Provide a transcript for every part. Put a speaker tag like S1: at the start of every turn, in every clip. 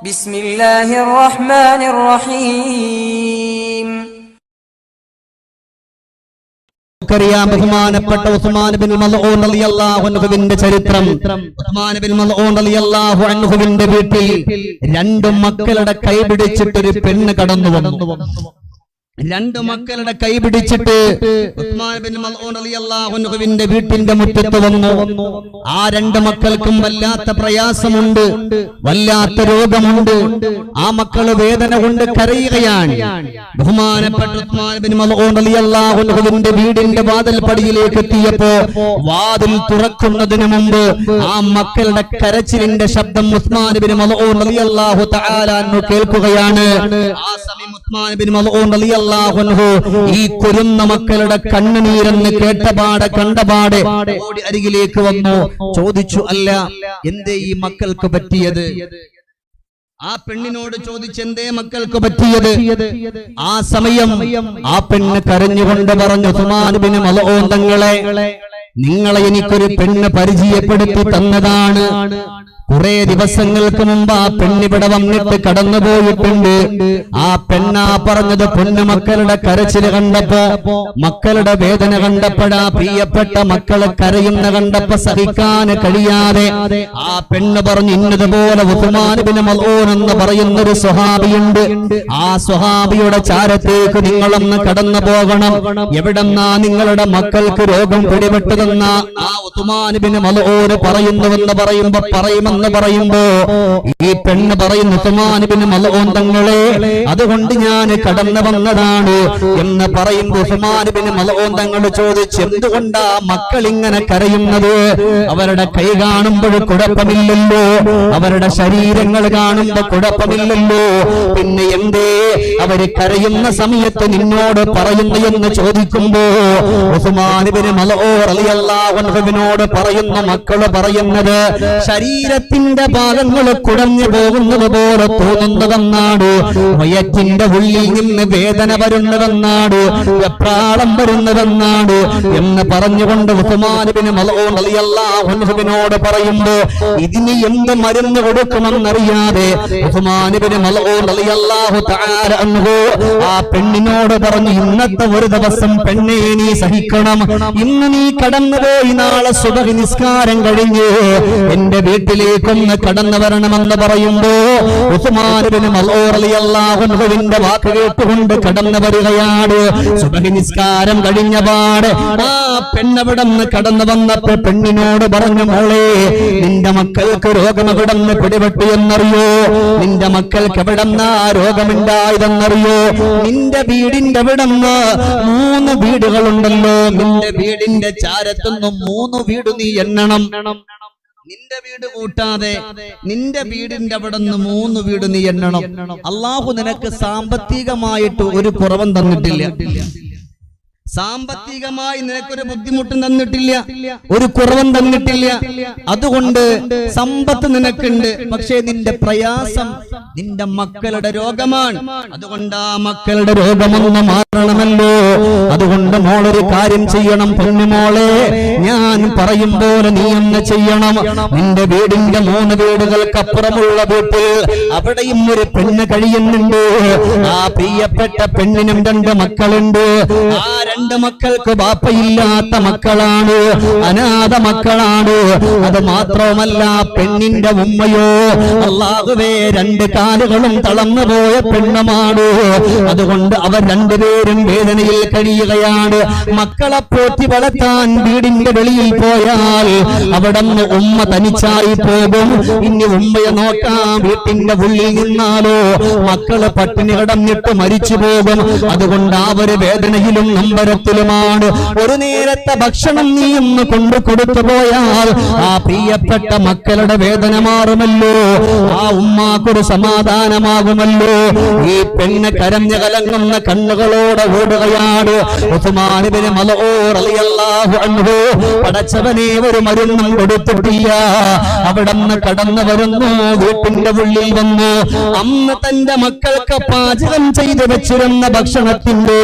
S1: ബിസ്മില്ലാഹിർ റഹ്മാനിർ റഹീം
S2: നമുക്കറിയാം ബഹുമാനപ്പെട്ട ഉസ്മാൻ ബിൻ മൽഊൻ റളിയല്ലാഹു അൻഹുവിന്റെ ചരിത്രം. ഉസ്മാൻ ബിൻ മൽഊൻ റളിയല്ലാഹു അൻഹുവിന്റെ വീട്ടിൽ രണ്ട് മക്കളുടെ കൈപിടിച്ചിട്ട് ഒരു പെണ്ണ് കടന്നു വന്നു. രണ്ട് മക്കളുടെ കൈ പിടിച്ചിട്ട് ഉസ്മാൻ ബിൻ മൽഊൻ റളിയല്ലാഹു അൻഹുവിന്റെ വീട്ടിന്റെ മുറ്റത്ത് വന്നു. ആ രണ്ട് മക്കൾക്കും വല്ലാത്ത പ്രയാസമുണ്ട്. വല്ലാത്ത രോഗമുണ്ട്. ആ മക്കൾ വേദന കൊണ്ട് കരയുകയാണ്. ബഹുമാനപ്പെട്ട വീടിന്റെ വാതിൽ പടിയിലേക്ക് എത്തിയപ്പോ വാതിൽ തുറക്കുന്നതിന് മുമ്പ് ആ മക്കളുടെ കരച്ചിലിന്റെ ശബ്ദം ഉസ്മാൻ ബിൻ മൽഊൻ റളിയല്ലാഹു തആല അൻഹു കേൾക്കുകയാണ്. ആ സമയം ഉസ്മാൻ ബിൻ മൽഊൻ റളിയല്ലാഹു ഈ കൊരുന്ന മക്കളുടെ കണ്ണുനീരെന്ന് കേട്ടപാടെ കണ്ടപാടെ ഓടി അരികിലേക്ക് വന്നു. ചോദിച്ചു അല്ല എന്തേ ഈ മക്കൾക്ക് പറ്റിയത്? ആ പെണ്ണിനോട് ചോദിച്ചെന്തേ മക്കൾക്ക് പറ്റിയത്? ആ സമയം ആ പെണ്ണ് കരഞ്ഞുകൊണ്ട് പറഞ്ഞു സുമാനുബിന് മലോന്തങ്ങളെ നിങ്ങളെ എനിക്കൊരു പെണ്ണ് പരിചയപ്പെടുത്തി തന്നതാണ്. കുറെ ദിവസങ്ങൾക്ക് മുമ്പ് ആ പെണ്ണിവിടെ വന്നിട്ട് കടന്നുപോയിട്ടുണ്ട്. ആ പെണ്ണാ പറഞ്ഞത് പൊന്നു മക്കളുടെ കരച്ചിൽ കണ്ടപ്പോ മക്കളുടെ വേദന കണ്ടപ്പോഴാ പ്രിയപ്പെട്ട മക്കളെ കരയുന്ന കണ്ടപ്പോ സഹിക്കാൻ കഴിയാതെ ആ പെണ്ണ് പറഞ്ഞു ഇന്നതുപോലെ ഉസ്മാനുബിന് എന്ന് പറയുന്ന ഒരു സ്വഹാബിയുണ്ട്. ആ സ്വഹാബിയുടെ ചാരത്തേക്ക് നിങ്ങളൊന്ന് കടന്നു പോകണം. എവിടെന്നാ നിങ്ങളുടെ മക്കൾക്ക് രോഗം പിടിപെട്ടതെന്ന ആ ഉസ്മാനുബിന് മലോന് പറയുന്നുവെന്ന് പറയുമ്പോ പറയുമെന്ന് പറയുമ്പോ ഈ പെണ്ണ് പറയുന്നു ഉസ്മാനുബിന് മലകോന്തങ്ങളെ തങ്ങളെ അതുകൊണ്ട് ഞാൻ കടന്നു വന്നതാണ് എന്ന് പറയുമ്പോ ഉസ്മാനുബിന് മലകോന്തങ്ങൾ ചോദിച്ച് എന്തുകൊണ്ടാ മക്കൾ ഇങ്ങനെ കരയുന്നത്? അവരുടെ കൈ കാണുമ്പോൾ കുഴപ്പമില്ലല്ലോ. അവരുടെ ശരീരങ്ങൾ കാണുമ്പോ കുഴപ്പമില്ലല്ലോ. പിന്നെ എന്തേ? അവർ കരയുന്ന സമയത്ത് നിന്നോട് പറയുന്നു എന്ന് ചോദിക്കുമ്പോ ഉസ്മാനുബിന് റളിയല്ലാഹു അലിയല്ലാഹുവിനോട് പറയുന്ന മക്കൾ പറയുന്നത് ശരീരത്തിന്റെ പാദങ്ങൾ കുടഞ്ഞു പോകുന്നത് പോലെ തോന്നുന്നതെന്നാണ് വയറ്റിന്റെ ഉള്ളിൽ നിന്ന് വേദന വരുന്നതെന്നാണ് വെപ്രാളം വരുന്നതെന്നാണ് എന്ന് പറഞ്ഞുകൊണ്ട് ഉസ്മാനുബിന് പറയുമ്പോ ഇതിന് എന്ത് മരുന്ന് കൊടുക്കുമെന്നറിയാതെ ഉസ്മാനുബിന് നളിയല്ലാഹു അൻഹു ആ പെണ്ണിനോട് പറഞ്ഞു ഇന്നത്തെ ഒരു ദിവസം പെണ്ണേ നീ സഹിക്കണം. ഇന്ന് നീ കടന്നുപോയി നാളെ സുബഹി നിസ്കാരം കഴിഞ്ഞ് എന്റെ വീട്ടിലേക്കൊന്ന് കടന്നു വരണമെന്ന് പറയുമ്പോ ഉസ്മാനുബിന് വാക്ക് കേട്ടുകൊണ്ട് കടന്നു വരികയാണ്. സുബഹി നിസ്കാരം കഴിഞ്ഞ പാട് ആ പെണ്ണവിടന്ന് കടന്നു വന്നപ്പോ പെണ്ണിനോട് പറഞ്ഞു മോളെ നിന്റെ മക്കൾക്ക് രോഗം എവിടെന്ന് പിടിപെട്ടു എന്നറിയോ? നിന്റെ മക്കൾക്ക് എവിടെന്നാ രോഗമുണ്ടായതെന്നറിയോ? നിന്റെ വീടിന്റെ എവിടെന്ന് മൂന്ന് വീടുകളുണ്ടല്ലോ. നിന്റെ വീടിന്റെ ചാരത്തുനിന്നും മൂന്ന് വീട് നീ എണ്ണണം. നിന്റെ വീട് കൂട്ടാതെ നിന്റെ വീടിന്റെ അവിടെ നിന്ന് മൂന്ന് വീട് നീ എണ്ണണം. അള്ളാഹു നിനക്ക് സാമ്പത്തികമായിട്ട് ഒരു കുറവും തന്നിട്ടില്ല. സാമ്പത്തികമായി നിനക്കൊരു ബുദ്ധിമുട്ടും തന്നിട്ടില്ല ഒരു കുറവും തന്നിട്ടില്ല. അതുകൊണ്ട് സമ്പത്ത് നിനക്കുണ്ട് പക്ഷേ നിന്റെ പ്രയാസം നിന്റെ മക്കളുടെ രോഗമാണ്. അതുകൊണ്ട് ആ മക്കളുടെ രോഗമൊന്ന് മാറണമല്ലോ. അതുകൊണ്ട് മോളൊരു കാര്യം ചെയ്യണം പൊന്നുമോളെ ഞാൻ പറയും പോലെ നീ ഒന്ന് ചെയ്യണം. നിന്റെ വീടിന്റെ മൂന്ന് വീടുകൾക്കപ്പുറമുള്ള വീട്ടിൽ അവിടെയും ഒരു പെണ്ണ് കഴിയുന്നുണ്ട്. ആ പ്രിയപ്പെട്ട പെണ്ണിനും രണ്ട് മക്കളുണ്ട്. ആ മക്കൾക്ക് ബാപ്പയില്ലാത്ത മക്കളാണ് അനാഥ മക്കളാണ്. അത് മാത്രവുമല്ല പെണ്ണിന്റെ ഉമ്മയോ അള്ളാഹുവേ രണ്ട് കാലുകളും തളർന്നു പോയ പെണ്ണുമാണ്. അതുകൊണ്ട് അവർ രണ്ടുപേരും വേദനയിൽ കഴിയുകയാണ്. മക്കളെ പോറ്റി വളർത്താൻ വീടിന്റെ വെളിയിൽ പോയാൽ അവിടെ ഉമ്മ തനിച്ചായി പോകും. ഇനി ഉമ്മയെ നോക്കാം വീട്ടിന്റെ ഉള്ളിൽ നിന്നാലോ. മക്കൾ പട്ടിണി കിടന്നിട്ട് മരിച്ചു പോകും. അതുകൊണ്ട് ആ ഒരു വേദനയിലും നമ്പരത്തിലുമാണ് ഒരു നേരത്തെ ഭക്ഷണം നീ ഒന്ന് കൊണ്ടു കൊടുത്തു പോയാൽ ആ പ്രിയപ്പെട്ട മക്കളുടെ വേദന മാറുമല്ലോ. ആ ഉമ്മാക്കൊരു സമാധാനമാകുമല്ലോ. ഈ പെണ്ണ് കരഞ്ഞു കലങ്ങുന്ന കണ്ണുകളോടെ ഓടുകയാണ്. പടച്ചവനെ ഒരു മരുന്നും കൊടുത്തിട്ടില്ല. അവിടെ നിന്ന് കടന്നു വരുന്നു വീട്ടിന്റെ ഉള്ളിൽ വന്നു. അന്ന് തന്റെ മക്കൾക്ക് പാചകം ചെയ്തു വെച്ചിരുന്ന ഭക്ഷണത്തിന്റെ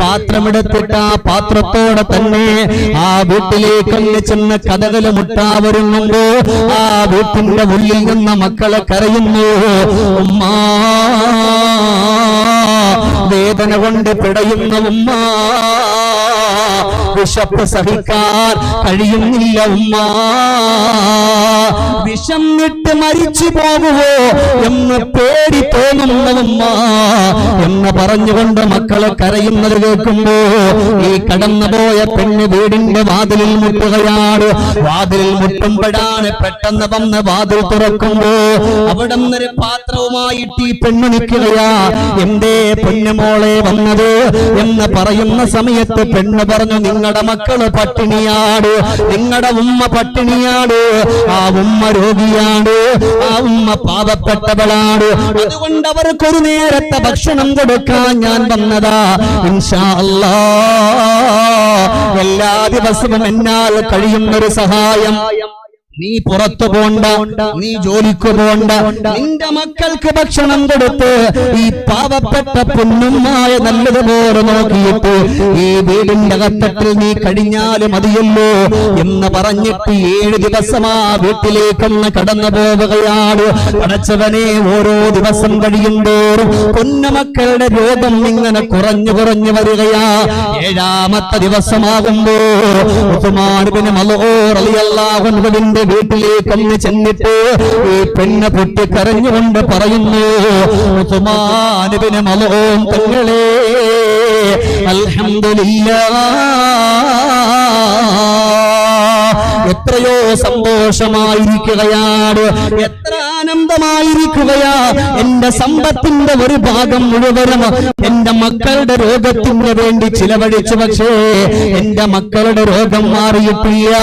S2: പാത്രമെടുത്തിട്ട് ആ പാത്രത്തോടെ തന്നെ ആ വീട്ടിലേക്ക് ചെന്ന ചെന്ന് മുട്ടാ വരുന്നുണ്ടോ ആ വീട്ടിന്റെ ഉള്ളിൽ നിന്ന് മക്കളെ കരയുന്നു. ഉമ്മാ വേദന കൊണ്ട് പിടയുന്ന ഉമ്മ വിശപ്പ് സഹിക്കാൻ കഴിയുന്നില്ല ഉമ്മ. വിഷം വിട്ട് മരിച്ചു പോകുവോ എന്ന് പേടി തോന്നുന്ന ഉമ്മ. എന്ന് പറഞ്ഞുകൊണ്ട് മക്കളെ കരയുന്നത് കേൾക്കുമ്പോ ഈ കടന്നുപോയ പെണ്ണ് വീടിന്റെ വാതിലിൽ മുട്ടുകയാണ് വാതിലിൽ മുട്ടുമ്പോഴാണ് പെട്ടെന്ന് വന്ന് വാതിൽ തുറക്കുമ്പോ അവിടെ നിന്നൊരു പാത്രവുമായിട്ട് ഈ പെണ്ണ് നിൽക്കുകയാ. എന്തേ പെണ്ണുമോളെ വന്നത്? എന്ന് പറയുന്ന സമയത്ത് പെണ്ണ് പറഞ്ഞു നിങ്ങളുടെ മക്കൾ പട്ടിണിയാണ് നിങ്ങളുടെ ഉമ്മ പട്ടിണിയാണ് ആ ഉമ്മ രോഗിയാണ് ആ ഉമ്മ പാവപ്പെട്ടവളാണ് അതുകൊണ്ട് അവർക്ക് ഒരു നേരത്തെ ഭക്ഷണം കൊടുക്കാൻ ഞാൻ വന്നതാ. ഇൻഷാ അല്ലാ. എല്ലാ ദിവസവും എന്നാൽ കഴിയുന്നൊരു സഹായം. നീ പുറത്തു പോണ്ട നീ ജോലിക്ക് പോണ്ട. നിന്റെ മക്കൾക്ക് ഭക്ഷണം കൊടുത്ത് ഈ പാവപ്പെട്ട പൊന്നുമായ നല്ലതുപോലെ നോക്കിയിട്ട് ഈ വീടിന്റെ കത്തട്ടിൽ നീ കഴിഞ്ഞാൽ മതിയല്ലോ എന്ന് പറഞ്ഞിട്ട് ഏഴ് ദിവസം ആ വീട്ടിലേക്കൊന്ന് കടന്നു പോവുകയാണ് പടച്ചവനെ ഓരോ ദിവസം കഴിയുമ്പോഴും പൊന്നുമക്കളുടെ രോഗം ഇങ്ങനെ കുറഞ്ഞു കുറഞ്ഞു വരികയാ. ഏഴാമത്തെ ദിവസമാകുമ്പോ മലോർ അലിയല്ലാഹുവിന്റെ വീട്ടിലേക്ക് അങ്ങ് ചെന്നിട്ട് ഈ പെണ്ണ് പൊട്ടി കരഞ്ഞുകൊണ്ട് പറയുന്നു സുമാനുവിന് മലോം തങ്ങളെ അൽഹംദുലില്ലാ എത്രയോ സന്തോഷമായിരിക്കുകയാണ്. എത്ര ആനന്ദമായിരിക്കുകയാ. എന്റെ സമ്പത്തിന്റെ ഒരു ഭാഗം മുഴുവനും എന്റെ മക്കളുടെ രോഗത്തിന് വേണ്ടി ചിലവഴിച്ചു. പക്ഷേ എന്റെ മക്കളുടെ രോഗം മാറിയിട്ടില്ല.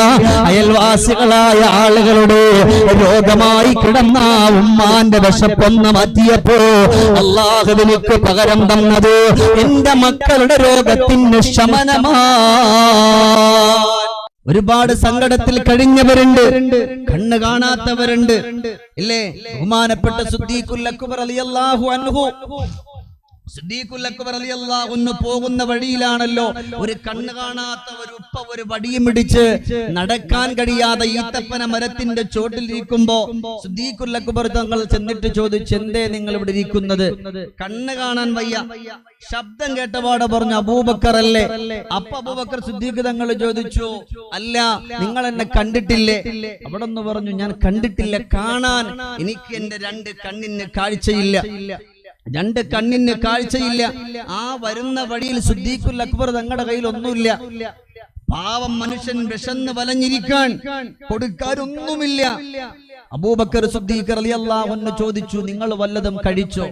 S2: അയൽവാസികളായ ആളുകളുടെ രോഗമായി കിടന്ന ഉമ്മാന്റെ വിശപ്പൊന്ന് മാറ്റിയപ്പോ അള്ളാഹുവിനിക്ക് പകരം തന്നത് എന്റെ മക്കളുടെ രോഗത്തിന് ശമനമാ. ഒരുപാട് സങ്കടത്തിൽ കഴിഞ്ഞവരുണ്ട്. കണ്ണ് കാണാത്തവരുണ്ട്. ഇല്ലേ? ബഹുമാനപ്പെട്ട സുദ്ദീഖുൽ അക്ബർ റളിയല്ലാഹു അൻഹു. പോകുന്ന വഴിയിലാണല്ലോ ഒരു കണ്ണ് കാണാത്ത ഒരു ഉപ്പ ഒരു വടിയും പിടിച്ച് നടക്കാൻ കഴിയാതെ ഈത്തപ്പന മരത്തിന്റെ സിദ്ദീഖുൽ അക്ബർ തങ്ങൾ ചെന്നിട്ട് ചോദിച്ചു എന്തേ നിങ്ങൾ ഇവിടെ ഇരിക്കുന്നത്? കണ്ണ് കാണാൻ വയ്യ. ശബ്ദം കേട്ടപാട് പറഞ്ഞു അബൂബക്കർ അല്ലേ? അപ്പ അബൂബക്കർ സുദ്ദീഖ് തങ്ങൾ ചോദിച്ചു അല്ല നിങ്ങൾ എന്നെ കണ്ടിട്ടില്ലേ? അവിടെ പറഞ്ഞു ഞാൻ കണ്ടിട്ടില്ല കാണാൻ എനിക്ക് എന്റെ രണ്ട് കണ്ണിന് കാഴ്ചയില്ല. രണ്ട് കണ്ണിന് കാഴ്ചയില്ല. ആ വരുന്ന വഴിയിൽ സുദ്ദീഖുൽ അക്ബർ തങ്ങളുടെ കയ്യിൽ ഒന്നുമില്ല പാവം മനുഷ്യൻ വിശന്ന് വലഞ്ഞിരിക്കാൻ കൊടുക്കാനൊന്നുമില്ല. അബൂബക്കർ സുദ്ദീഖർ റളിയല്ലാഹു അൻഹു ചോദിച്ചു നിങ്ങൾ വല്ലതും കഴിച്ചോ?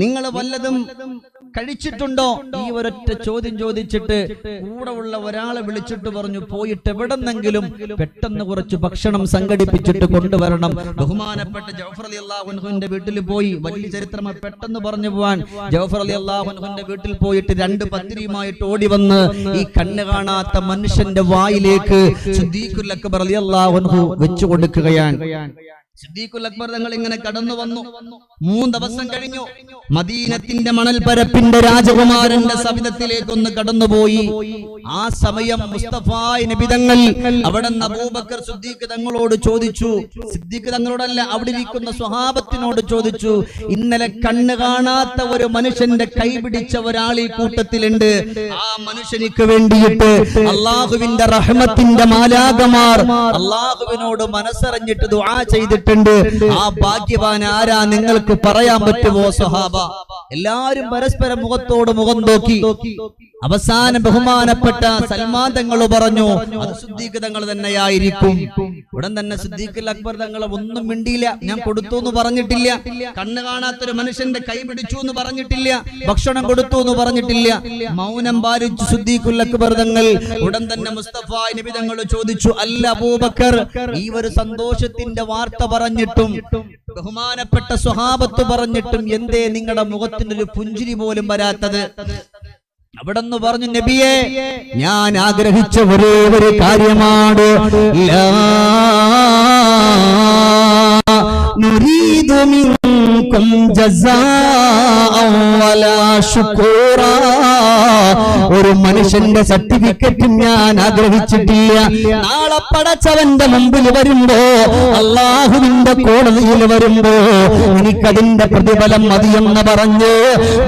S2: നിങ്ങൾ വല്ലതും കഴിച്ചിട്ടുണ്ടോ? ഈ ഒരൊറ്റ ചോദ്യം ചോദിച്ചിട്ട് കൂടെ ഉള്ള ഒരാളെ വിളിച്ചിട്ട് പറഞ്ഞു പോയിട്ട് എവിടെന്നെങ്കിലും പെട്ടെന്ന് കുറച്ച് ഭക്ഷണം സംഘടിപ്പിച്ചിട്ട് കൊണ്ടുവരണം. ബഹുമാനപ്പെട്ട ജൗഫർ അലി അള്ളാഹുൻഹുവിന്റെ വീട്ടിൽ പോയി. വലിയ ചരിത്രം പെട്ടെന്ന് പറഞ്ഞു പോവാൻ. ജൗഫർ അലി അള്ളാഹുൻഹുവിന്റെ വീട്ടിൽ പോയിട്ട് രണ്ട് പത്തിരിയുമായിട്ട് ഓടി വന്ന് ഈ കണ്ണ് കാണാത്ത മനുഷ്യന്റെ വായിലേക്ക് സിദ്ദീഖുൽ അക്ബർ അലി അള്ളാഹുൻഹു വെച്ചു കൊടുക്കുകയാണ്. സിദ്ദീഖുൽ അക്ബർ തങ്ങൾ ഇങ്ങനെ കടന്നു വന്നു. മൂന്ന് ദിവസം കഴിഞ്ഞു. മദീനത്തിന്റെ മണൽപരപ്പിന്റെ രാജകുമാരന്റെ സവിധത്തിലേക്ക് ഒന്ന് കടന്നുപോയി ആ സമയം മുസ്തഫായ് നബിതങ്ങൾ. അവിടെ നബൂബക്കർ അബൂബക്കർ സിദ്ദീഖ് തങ്ങളോട് ചോദിച്ചു. സിദ്ദീഖ് തങ്ങളോടല്ല അവിടെ ഇരിക്കുന്ന സ്വഹാബത്തിനോട് ചോദിച്ചു. ഇന്നലെ കണ്ണ് കാണാത്ത ഒരു മനുഷ്യന്റെ കൈ പിടിച്ച ഒരാൾ ഈ കൂട്ടത്തിലുണ്ട്. ആ മനുഷ്യനിക്ക് വേണ്ടിയിട്ട് അള്ളാഹുവിന്റെ റഹ്മത്തിന്റെ മാലാകമാർ അള്ളാഹുവിനോട് മനസ്സറിഞ്ഞിട്ട് ദുആ ചെയ്തിട്ടുണ്ട് ആ ഭാഗ്യവാൻ ആരാ നിങ്ങൾക്ക് പറയാൻ പറ്റുമോ സ്വഹാബ എല്ലാരും പരസ്പരം മുഖത്തോട് മുഖം നോക്കി. അവസാനം ബഹുമാനപ്പെട്ട സൽമാൻ തങ്ങൾ പറഞ്ഞു അത് സിദ്ദീഖ് തങ്ങൾ തന്നെയായിരിക്കും. ഉടൻ തന്നെ സിദ്ദീഖ് അക്ബർ തങ്ങൾ ഒന്നും മിണ്ടിയില്ല. ഞാൻ കൊടുത്തു എന്ന് പറഞ്ഞിട്ടില്ല. കണ്ണ് കാണാത്തൊരു മനുഷ്യന്റെ കൈ പിടിച്ചു എന്ന് പറഞ്ഞിട്ടില്ല. ഭക്ഷണം കൊടുത്തു എന്ന് പറഞ്ഞിട്ടില്ല. മൗനം പാലിച്ചു സിദ്ദീഖ് അക്ബർ തങ്ങൾ. ഉടൻ തന്നെ മുസ്തഫ നബി തങ്ങൾ ചോദിച്ചു അല്ല അബൂബക്കർ ഈ ഒരു സന്തോഷത്തിന്റെ വാർത്ത പറഞ്ഞിട്ടും ബഹുമാനപ്പെട്ട സ്വഹാബത്ത് പറഞ്ഞിട്ടും എന്തേ നിങ്ങളുടെ മുഖത്തിനൊരു പുഞ്ചിരി പോലും വരാത്തത്. അവിടെന്ന് പറഞ്ഞു നബിയെ ഞാൻ ആഗ്രഹിച്ച ഒരേ ഒരു കാര്യമാണ്. ലാ നുരീദു മിൻകും جزاء ولا شكورا ഒരു മനുഷ്യന്റെ സർട്ടിഫിക്കറ്റ് ഞാൻ ആഗ്രഹിച്ചിട്ടില്ല. നാളെ പടച്ചവന്റെ മുമ്പിൽ വരുമ്പോ അള്ളാഹുവിന്റെ കോടതിയിൽ വരുമ്പോ എനിക്കതിന്റെ പ്രതിഫലം മതിയെന്ന് പറഞ്ഞ്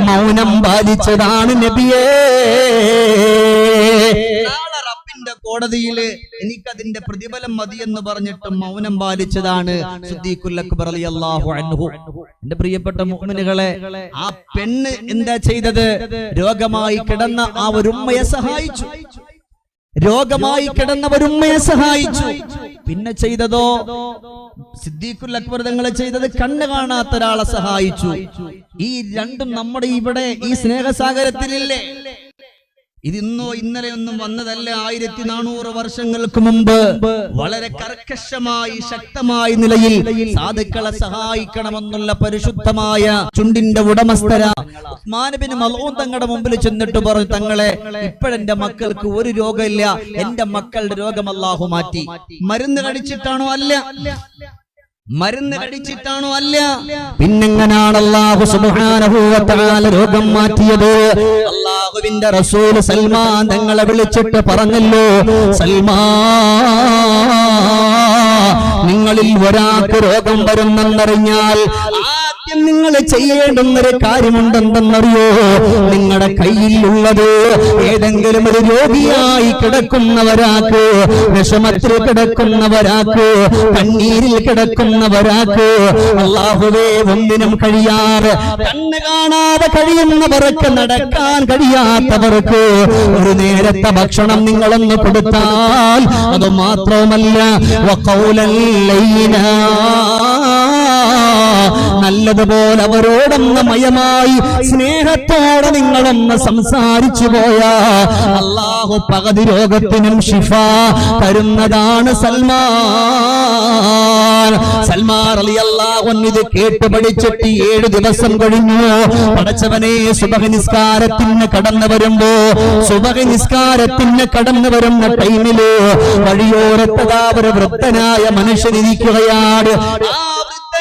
S2: മൗനം പാലിച്ചതാണ് നബിയേ. കോടതിയിൽ എനിക്കതിന്റെ പ്രതിഫലം മതി എന്ന് പറഞ്ഞിട്ട് മൗനം പാലിച്ചതാണ് അക്ബർ അൻഹു. എന്റെ പ്രിയപ്പെട്ട മുഅ്മിനുകളെ ആ പെണ്ണ് എന്താ ചെയ്തത്? രോഗമായി കിടന്ന ആ ഒരു ഉമ്മയെ സഹായിച്ചു. രോഗമായി കിടന്ന സഹായിച്ചു. പിന്നെ ചെയ്തതോ? സിദ്ദീഖുൽ അക്ബർ തങ്ങളെ ചെയ്തത് കണ്ണ് കാണാത്ത ഒരാളെ സഹായിച്ചു. ഈ രണ്ടും നമ്മുടെ ഇവിടെ ഈ സ്നേഹസാഗരത്തിലില്ലേ? ഇത് ഇന്നലെയൊന്നും വന്നതല്ല ആയിരത്തി നാനൂറ് വർഷങ്ങൾക്ക് മുമ്പ്. വളരെ കർക്കശമായി ശക്തമായ നിലയിൽ സാധുക്കളെ സഹായിക്കണമെന്നുള്ള പരിശുദ്ധമായ ചുണ്ടിന്റെ ഉടമസ്ഥര ഉസ്മാനബിന് മലവും തങ്ങളുടെ മുമ്പിൽ ചെന്നിട്ട് പറഞ്ഞു തങ്ങളെ ഇപ്പോഴെന്റെ മക്കൾക്ക് ഒരു രോഗമില്ല. എന്റെ മക്കളുടെ രോഗം അല്ലാഹു മാറ്റി. മരുന്ന് കടിച്ചിട്ടാണോ അല്ല? മരുന്ന് കടിച്ചിട്ടാണോ അല്ല? പിന്നെങ്ങനാണ് അള്ളാഹു തആല രോഗം മാറ്റിയത്? അള്ളാഹുവിന്റെ റസൂൽ സൽമാൻ തങ്ങളെ വിളിച്ചിട്ട് പറഞ്ഞല്ലോ സൽമാ നിങ്ങളിൽ ഒരാൾക്ക് രോഗം വരുന്നെന്നറിഞ്ഞാൽ ആദ്യം നിങ്ങൾ ചെയ്യേണ്ടുന്നൊരു കാര്യമുണ്ടെന്തെന്നറിയോ? നിങ്ങളുടെ കയ്യിലുള്ളത് ഏതെങ്കിലും ഒരു രോഗിയായി കിടക്കുന്നവരാക്ക് വിഷമത്തിൽ കിടക്കുന്നവരാക്ക് കണ്ണീരിൽ കിടക്കുന്നവരാക്ക്. അള്ളാഹുവേ ഒന്നിനും കഴിയാതെ കണ്ണ് കാണാതെ കഴിയുന്നവർക്ക് നടക്കാൻ കഴിയാത്തവർക്ക് ഒരു നേരത്തെ ഭക്ഷണം നിങ്ങളൊന്ന് കൊടുത്താൽ അത് മാത്രവുമല്ല നല്ലതുപോലെ അവരോടൊന്ന് മയമായി സ്നേഹത്തോടെ നിങ്ങളൊന്ന് സംസാരിച്ചു പോയാ. അള്ളാഹു പകുതി രോഗത്തിനും ശിഫ തരുന്നതാണ് സൽമാൻ. സൽമാൻ അലി അള്ളാഹു ഇത് കേട്ട് പഠിച്ചിട്ട് ഏഴ് ദിവസം കഴിഞ്ഞു. പഠിച്ചവനെ സുബഹ കടന്നു വരുമ്പോ സുബഹ കടന്നു വരുന്ന ടൈമിൽ വഴിയോരത്തതാ ഒരു വൃദ്ധനായ മനുഷ്യനിരിക്കുകയാണ് ആ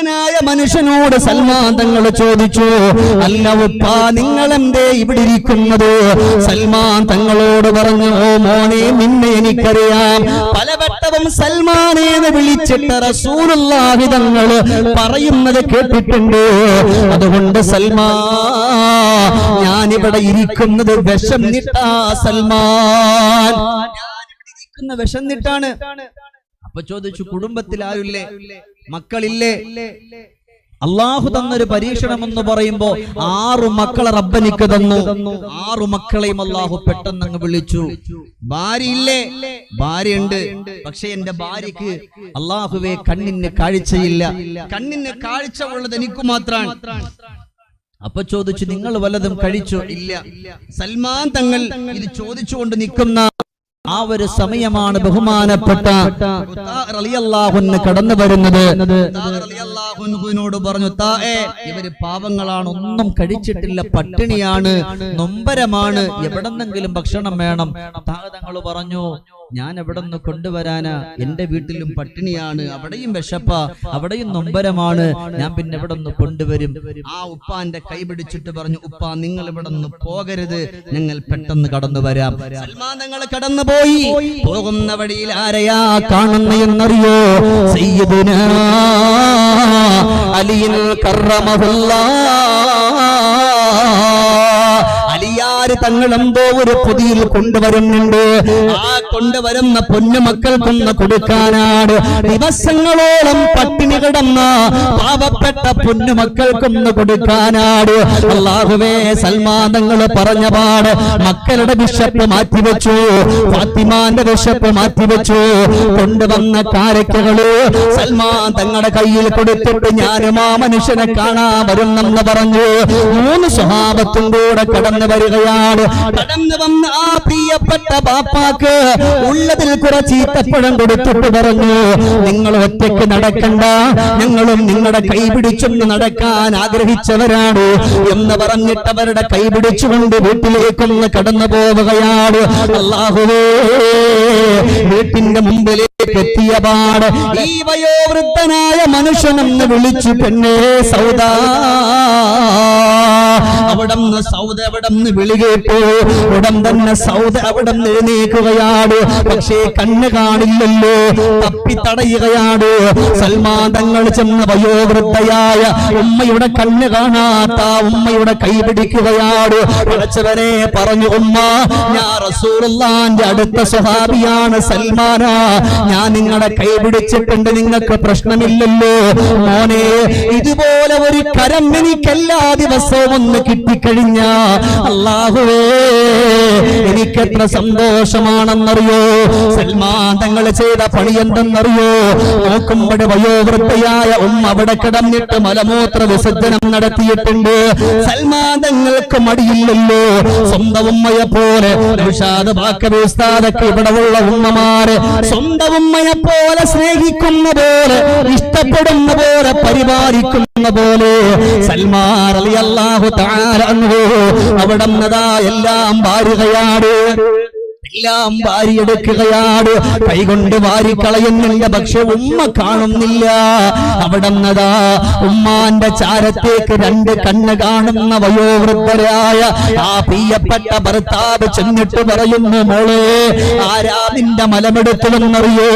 S2: വൃദ്ധനായ മനുഷ്യനോട് സൽമാൻ തങ്ങൾ ചോദിച്ചു അല്ല ഉപ്പ നിങ്ങൾ എന്തേ ഇവിടെ ഇരിക്കുന്നത് സൽമാൻ തങ്ങളോട് പറഞ്ഞു ഓ മോനെ നിന്നെ എനിക്കറിയാം. പലവട്ടവും സൽമാനേന്ന് വിളിച്ചിട്ട് റസൂലുള്ളാഹി തങ്ങൾ പറയുന്നത് കേട്ടിട്ടുണ്ട്. അതുകൊണ്ട് സൽമാ ഞാനിവിടെ ഇരിക്കുന്നത് വിഷം നിട്ടാ സൽമാൻ. ഞാനിവിടെ ഇരിക്കുന്ന വിശന്നിട്ടാണ് അപ്പൊ ചോദിച്ചു കുടുംബത്തിൽ ആരുല്ലേ മക്കളില്ലേ? അള്ളാഹു തന്നൊരു പരീക്ഷണം എന്ന് പറയുമ്പോ ആറു മക്കളെ റബ്ബനിക്ക് തന്നു. ആറു മക്കളെയും അള്ളാഹു പെട്ടെന്ന് അങ്ങ് വിളിച്ചു. ഭാര്യയില്ലേ? ഭാര്യയുണ്ട്. പക്ഷെ എന്റെ ഭാര്യക്ക് അള്ളാഹുവെ കണ്ണിന് കാഴ്ചയില്ല. കണ്ണിന് കാഴ്ച ഉള്ളത് എനിക്ക് മാത്രമാണ്. അപ്പൊ ചോദിച്ചു നിങ്ങൾ വല്ലതും കഴിച്ചോ? ഇല്ല. സൽമാൻ തങ്ങൾ ഇത് ചോദിച്ചുകൊണ്ട് നിൽക്കുന്ന ആ ഒരു സമയമാണ് ബഹുമാനപ്പെട്ട കടന്നു വരുന്നത്. പറഞ്ഞു താേ ഇവർ പാവങ്ങളാണ് ഒന്നും കഴിച്ചിട്ടില്ല പട്ടിണിയാണ് നൊമ്പരമാണ് എവിടെന്നെങ്കിലും ഭക്ഷണം വേണം. തങ്ങൾ പറഞ്ഞു ഞാൻ എവിടെ നിന്ന് കൊണ്ടുവരാനാ എന്റെ വീട്ടിലും പട്ടിണിയാണ്. അവിടെയും വിശപ്പ അവിടെയും നൊമ്പരമാണ്. ഞാൻ പിന്നെ എവിടെ നിന്ന് കൊണ്ടുവരും? ആ ഉപ്പാന്റെ കൈ പിടിച്ചിട്ട് പറഞ്ഞു ഉപ്പ നിങ്ങൾ ഇവിടെ നിന്ന് പോകരുത്. ഞങ്ങൾ പെട്ടെന്ന് കടന്നു വരാം. സൽമാൻ തങ്ങൾ കടന്നു പോയി പോകുന്ന വഴിയിൽ ആരെയാ കാണുന്ന എന്നറിയോ? സയ്യിദുനാ അലിയിൽ അലിയാര് തങ്ങൾ എന്തോ ഒരു പൊതിയിൽ കൊണ്ടുവരുന്നുണ്ട്. ആ കൊണ്ടുവരുന്ന പൊന്നുമക്കൾക്കൊന്ന് കൊടുക്കാനാണ്. ദിവസങ്ങളോളം പട്ടിണി കിടന്ന പാവപ്പെട്ട പൊന്നുമക്കൾക്കൊന്ന് കൊടുക്കാനാണ്. അള്ളാഹുവേ സൽമാനങ്ങൾ പറഞ്ഞ പാട് മക്കളുടെ വിശപ്പ് മാറ്റിവെച്ചു. ഫാത്തിമാന്റെ വിശപ്പ് മാറ്റിവെച്ചു. കൊണ്ടുവന്ന കാരക്കകൾ സൽമാൻ തങ്ങളുടെ കയ്യിൽ കൊടുത്തിട്ട് ഞാനും ആ മനുഷ്യനെ കാണാൻ വരുന്നെന്ന് പറഞ്ഞു. മൂന്ന് സ്വഭാവത്തും കൂടെ കടന്നു വരികയാണ് കടന്നു വന്ന ആ പ്രിയപ്പെട്ട ബാപ്പാക്ക് ഉള്ളതിൽ കുറച്ച് ഈത്തപ്പഴം കൊടുത്തിട്ട് പറഞ്ഞു. നിങ്ങൾ ഒറ്റയ്ക്ക് നടക്കണ്ട. ഞങ്ങളും നിങ്ങളുടെ കൈ പിടിച്ചൊന്ന് നടക്കാൻ ആഗ്രഹിച്ചവരാണ് എന്ന് പറഞ്ഞിട്ട് അവരുടെ കൈ പിടിച്ചുകൊണ്ട് വീട്ടിലേക്കൊന്ന് കടന്നു പോവുകയാണ്. അള്ളാഹുവേ വീട്ടിന്റെ മുമ്പിലേക്ക് എത്തിയ പാട് ഈ വയോവൃദ്ധനായ മനുഷ്യനെന്ന് വിളിച്ചു പെണ്ണേ സൗദാ. അവിടം സൗദ അവിടം വിളി കേട്ടു ഉടൻ തന്നെ സൗദ അവിടം എഴുന്നേക്കുകയാണ് പക്ഷേ കണ്ണ് കാണില്ലല്ലോ. തപ്പി തടയുകയാണ് സൽമാൻ തങ്ങൾ ചെന്ന വയോവൃദ്ധയായ ഉമ്മയുടെ കണ്ണ് കാണാത്ത ഉമ്മയുടെ കൈ പിടിക്കുകയാണ് വിളിച്ചവനെ പറഞ്ഞു ഉമ്മ ഞാൻ റസൂലുള്ളാന്റെ അടുത്ത സ്വഹാബിയാണ് സൽമാന. ഞാൻ നിങ്ങളെ കൈപിടിച്ചിട്ടുണ്ട് നിങ്ങൾക്ക് പ്രശ്നമില്ലല്ലോ. മോനെ ഇതുപോലെ ഒരു കരം എനിക്കെല്ലാ ദിവസവും ഒന്ന് കിട്ടിക്കഴിഞ്ഞ അള്ളാഹുവേ എനിക്കെത്ര സന്തോഷമാണെന്നറിയോ? സൽമാൻ തങ്ങൾ ചെയ്ത പണി എന്തെന്നറിയോ? നോക്കുമ്പോൾ വയോവൃത്തയായ ഉമ്മ അവിടെ കിടന്നിട്ട് മലമൂത്ര വിസർജനം നടത്തിയിട്ടുണ്ട്. സൽമാൻ തങ്ങൾക്ക് മടിയില്ലല്ലോ. സ്വന്തം ഉമ്മയെ പോലെ നൗഷാദ് ബാക്കബി ഇവിടെ ഉള്ള ഉമ്മമാര് സ്വന്തം ഉമ്മയെ പോലെ സ്നേഹിക്കുന്ന പോലെ ഇഷ്ടപ്പെടുന്ന പോലെ പരിപാലിക്കുന്ന പോലെ സൽമാൻ അലി അള്ളാഹു താരന്നു അവിടെ എല്ലാം വാരുകയാണ് എല്ലാം വാരിയെടുക്കുകയാണ് കൈകൊണ്ട് വാരിക്കളയുന്നുണ്ട് പക്ഷെ ഉമ്മ കാണുന്നില്ല. അവിടെ ഉമ്മാന്റെ ചാരത്തേക്ക് രണ്ട് കണ്ണ് കാണുന്ന വയോവൃദ്ധരായ ആ പ്രിയപ്പെട്ട ഭർത്താവ് ചെന്നിട്ട് പറയുന്നു മോളെ ആരാ നിന്റെ മലമെടുത്തതെന്നറിയോ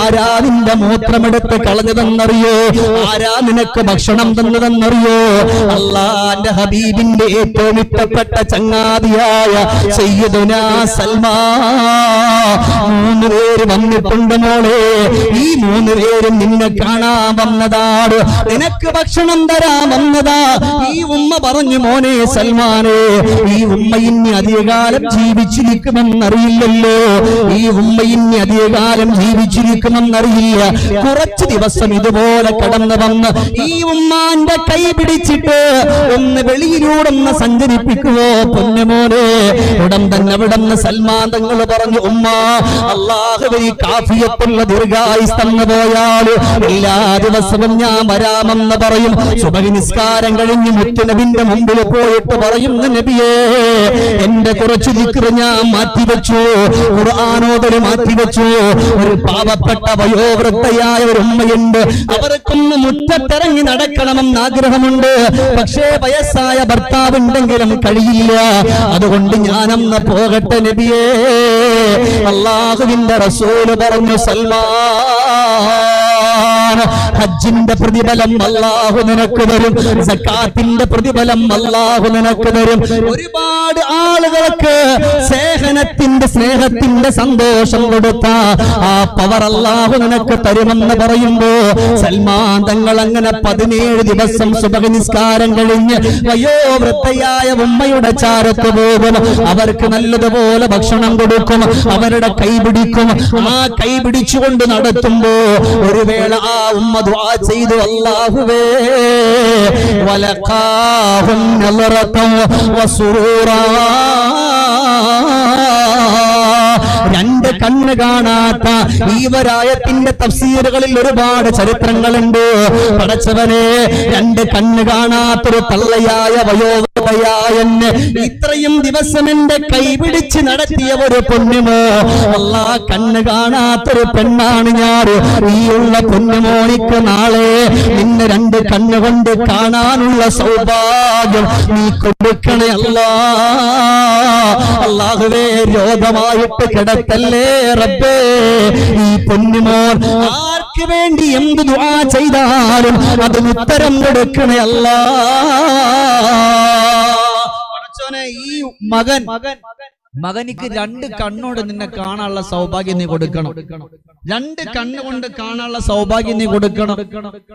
S2: ആരാ നിന്റെ മൂത്രമെടുത്ത് കളഞ്ഞതെന്നറിയോ ആരാ നിനക്ക് ഭക്ഷണം തന്നതെന്നറിയോ അള്ളാന്റെ ഹബീബിന്റെ ഏറ്റവും ഇഷ്ടപ്പെട്ട ചങ്ങാതിയായ സയ്യിദുനാ സൽമാ മൂന്ന് പേര് വന്നിട്ടുണ്ട് മോളെ. ഈ മൂന്ന് പേരും നിന്നെ കാണാൻ വന്നതാണ് നിനക്ക് ഭക്ഷണം തരാൻ വന്നതാ. ഈ ഉമ്മ പറഞ്ഞു മോനെ സൽമാനെ ഈ ഉമ്മ ഇനി അധികകാലം ജീവിച്ചിരിക്കുമെന്നറിയില്ലല്ലോ. ഈ ഉമ്മ ഇനി അധികകാലം ജീവിച്ചിരിക്കുമെന്നറിയില്ല. കുറച്ച് ദിവസം ഇതുപോലെ കടന്നു വന്ന് ഈ ഉമ്മാന്റെ കൈ പിടിച്ചിട്ട് ഒന്ന് വെളിയിലൂടെ ഒന്ന് സഞ്ചരിപ്പിക്കുവോ പൊന്നുമോനെ. ഉടൻ തന്നെ അവിടെ സൽമാൻ തങ്ങൾ പറഞ്ഞു ഉമ്മ അള്ളാഹുവെ കാഫിയത്തുള്ള ദീർഘായുസ്തന്ന് പോയാൽ എല്ലാ ദിവസവും ഞാൻ വരാമെന്ന് പറയും. സുബഹി നിസ്കാരം കഴിഞ്ഞ് മുത്തുനബിന്റെ മുമ്പിൽ പോയിട്ട് പറയും നബിയേ എന്റെ കുറച്ച് ദിക്റ് ഞാൻ മാറ്റിവെച്ചു ഖുർആാനോദര് മാറ്റിവെച്ചു. ഒരു പാവപ്പെട്ട വയോവൃത്തയായ ഒരു ഉമ്മയുണ്ട്. അവർക്കൊന്ന് മുറ്റത്തിറങ്ങി നടക്കണമെന്ന് ആഗ്രഹമുണ്ട്. പക്ഷേ വയസ്സായ ഭർത്താവുണ്ടെങ്കിലും കഴിയില്ല. അതുകൊണ്ട് ഞാനന്ന് പോകട്ടെ നബിയേ. അള്ളാഹുവിന്റെ റസൂൽ പറഞ്ഞു സൽമാൻ ഹജ്ജിന്റെ പ്രതിഫലം അള്ളാഹു നിനക്ക് തരും. സക്കാത്തിന്റെ പ്രതിഫലം അള്ളാഹു നിനക്ക് തരും. ഒരുപാട് ആളുകൾക്ക് സേഹനത്തിന്റെ സ്നേഹത്തിന്റെ സന്തോഷം കൊടുത്ത ആ പവർ അള്ളാഹു നിനക്ക് തരുമെന്ന് പറയുമ്പോ സൽമാൻ തങ്ങൾ അങ്ങനെ പതിനേഴ് ദിവസം സുബഹ നിസ്കാരം കഴിഞ്ഞ് വയോവൃത്തയായ ഉമ്മയുടെ ചാരത്ത് പോകും. അവർക്ക് നല്ലതുപോലെ ഭക്ഷണം കൊടുക്കും. അവരുടെ കൈ പിടിക്കും ആ കൈ പിടിച്ചുകൊണ്ട് നടത്തുമ്പോ ഒരു വേള ആ ഉമ്മ ദുആ ചെയ്തു അല്ലാഹുവേ. വലഖാഹും നലറതം വസുറൂറാ കണ്ണ് കാണാത്ത ഈ തഫ്സീറുകളിൽ ഒരുപാട് ചരിത്രങ്ങളുണ്ട്. പടച്ചവനെ രണ്ട് കണ്ണ് കാണാത്തൊരു തള്ളയായ വയോവയായ ഇത്രയും ദിവസം എന്റെ കൈപിടിച്ച് നടത്തിയ ഒരു പൊന്നുമോ? അല്ലാ കണ്ണ് കാണാത്തൊരു പെണ്ണാണ് ഞാൻ. ഈ ഉള്ള പൊന്നുമോനിക്ക് നാളെ നിന്നെ രണ്ട് കണ്ണുകൊണ്ട് കാണാനുള്ള സൗഭാഗ്യം നീ കൊടുക്കണേ അല്ലാ. അല്ലാതെ രോഗമായിട്ട് കിടക്കല്ലേ? റബ്ബേ ഈ പൊന്നുമോൻ ആർക്ക് വേണ്ടി എന്ത് ദുആ ചെയ്താലും അത് ഉത്തരം കൊടുക്കണേ അല്ല. ഈ മകൻ ഈ മകൻ മകനിക്ക് രണ്ട് കണ്ണോട് നിന്നെ കാണാനുള്ള സൗഭാഗ്യം നീ കൊടുക്കണം. രണ്ട് കണ്ണുകൊണ്ട് കാണാനുള്ള സൗഭാഗ്യം നീ കൊടുക്കണം.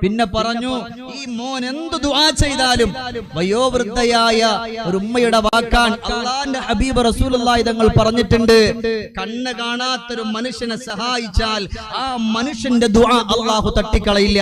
S2: പിന്നെ പറഞ്ഞു ഈ മോൻ എന്ത് ദുആ ചെയ്താലും വയോവൃദ്ധയായ ഒരു ഉമ്മയുടെ വാക്കാൻ അള്ളാന്റെ ഹബീബ് റസൂലുള്ളാഹി തങ്ങൾ പറഞ്ഞിട്ടുണ്ട് കണ്ണ് കാണാത്തൊരു മനുഷ്യനെ സഹായിച്ചാൽ ആ മനുഷ്യന്റെ ദുആ അള്ളാഹു തട്ടിക്കളയില്ല.